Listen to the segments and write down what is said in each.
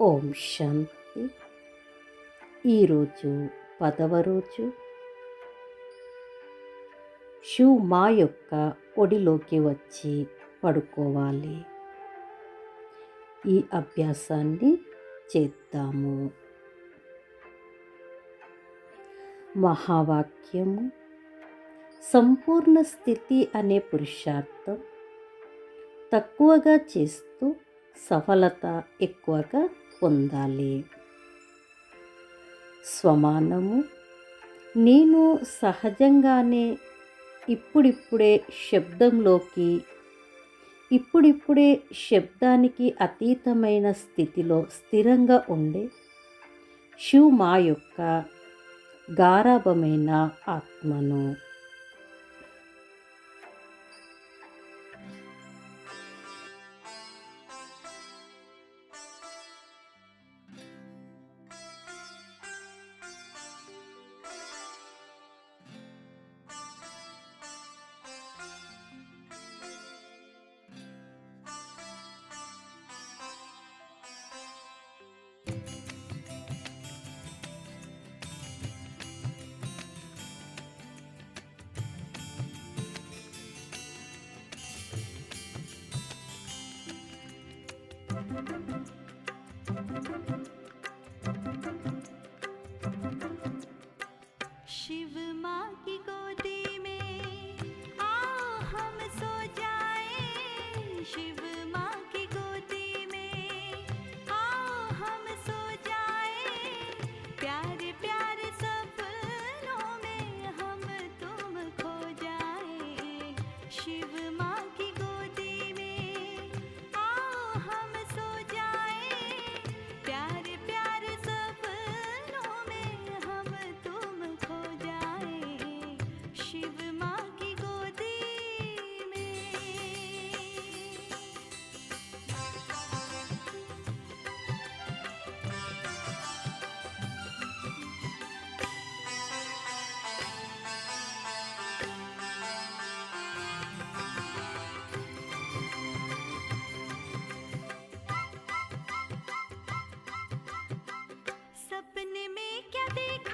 ఓం శాంతి. ఈరోజు పదవ రోజు. షూ మా యొక్క ఒడిలోకి వచ్చి పడుకోవాలి. ఈ అభ్యాసాన్ని చేద్దాము. మహావాక్యము. సంపూర్ణ స్థితి అనే పురుషార్థం తక్కువగా చేస్తూ సఫలత ఎక్కువగా పొందాలి. స్వమానము నేను సహజంగానే ఇప్పుడిప్పుడే శబ్దంలోకి ఇప్పుడిప్పుడే శబ్దానికి అతీతమైన స్థితిలో స్థిరంగా ఉండే శివ మా యొక్క గారాభమైన ఆత్మను. शिव माँ की गोदी में हम सो जाए। शिव माँ की गोदी में हम सो जाए। प्यारे प्यारे सपनों में हम तुम खो जाए। शिव देखा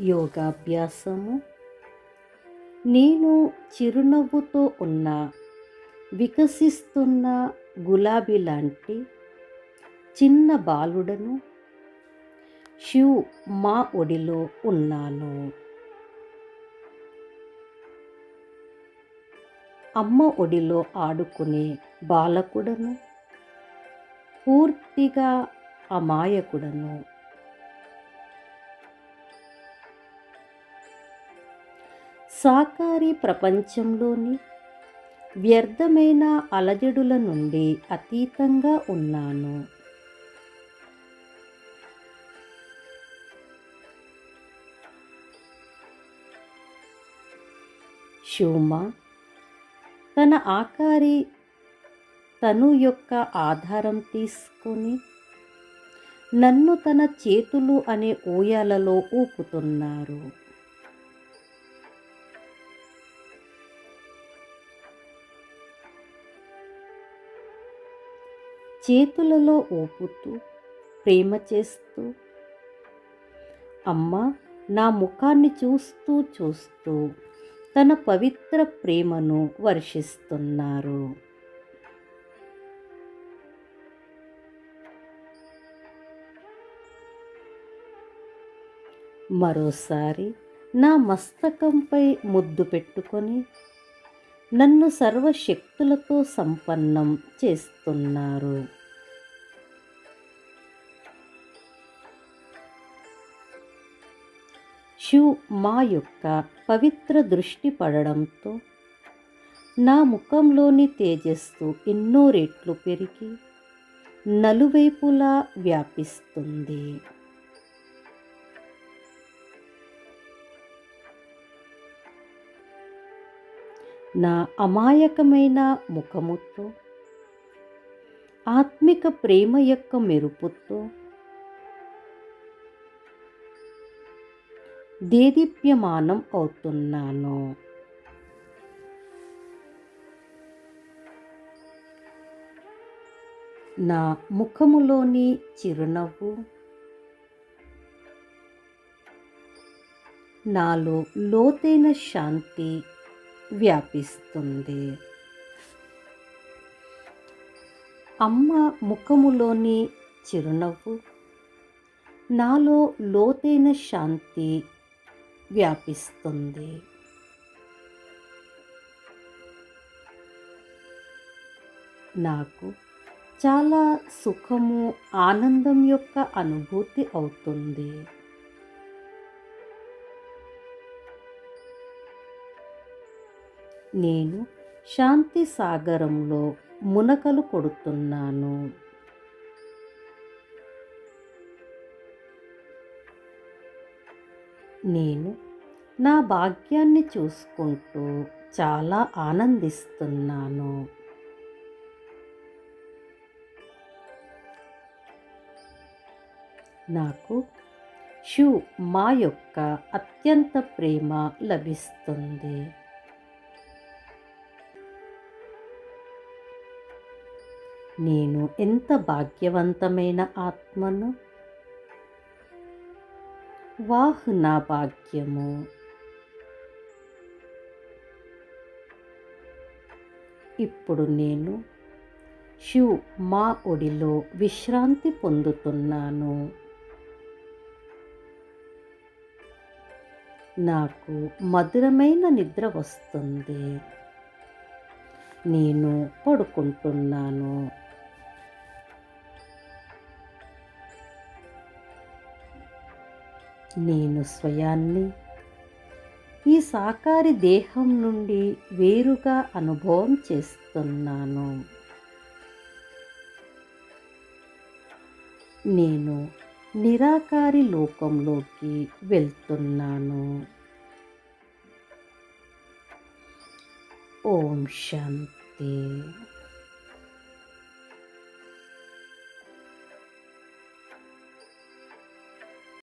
యోగాభ్యాసము. నేను చిరునవ్వుతో ఉన్న వికసిస్తున్న గులాబీ లాంటి చిన్న బాలుడను శివ్ మా ఒడిలో ఉన్నాను. అమ్మ ఒడిలో ఆడుకునే బాలకుడను పూర్తిగా అమాయకుడను. సాకారి ప్రపంచంలోని వ్యర్థమైన అలజడుల నుండి అతీతంగా ఉన్నాను. శూమ తన ఆకారి తను యొక్క ఆధారం తీసుకొని నన్ను తన చేతులు అనే ఊయాలలో ఊపుతున్నారు. చేతులలో ఊపుతూ ప్రేమ చేస్తూ అమ్మ నా ముఖాన్ని చూస్తూ చూస్తూ తన పవిత్ర ప్రేమను వర్షిస్తున్నారు. మరోసారి నా మస్తకంపై ముద్దు పెట్టుకొని నన్ను సర్వశక్తులతో సంపన్నం చేస్తున్నారు. శివ్ మా యొక్క పవిత్ర దృష్టి పడడంతో నా ముఖంలోని తేజస్సు ఎన్నో రెట్లు పెరిగి నలువైపులా వ్యాపిస్తుంది. నా అమాయకమైన ముఖముతో ఆత్మిక ప్రేమ యొక్క మెరుపుతో దేదీప్యమానం అవుతున్నాను. నా ముఖములోని చిరునవ్వు నాలో లోతైన శాంతి వ్యాపిస్తుంది. అమ్మ ముఖములోని చిరునవ్వు నాలో లోతైన శాంతి వ్యాపిస్తుంది. నాకు చాలా సుఖము ఆనందం యొక్క అనుభూతి అవుతుంది. నేను శాంతి సాగరంలో మునకలు కొడుతున్నాను. నేను నా భాగ్యాన్ని చూసుకుంటూ చాలా ఆనందిస్తున్నాను. నాకు షూ మా యొక్క అత్యంత ప్రేమ లభిస్తుంది. నేను ఎంత భాగ్యవంతమైన ఆత్మను? వాహ్ నా భాగ్యము. ఇప్పుడు నేను శివ్ మా ఒడిలో విశ్రాంతి పొందుతున్నాను. నాకు మధురమైన నిద్ర వస్తుంది. నేను పడుకుంటున్నాను. నేను స్వయాన్ని ఈ సాకారి దేహం నుండి వేరుగా అనుభవం చేస్తున్నాను. నేను నిరాకారి లోకంలోకి వెళ్తున్నాను. ఓం శాంతి.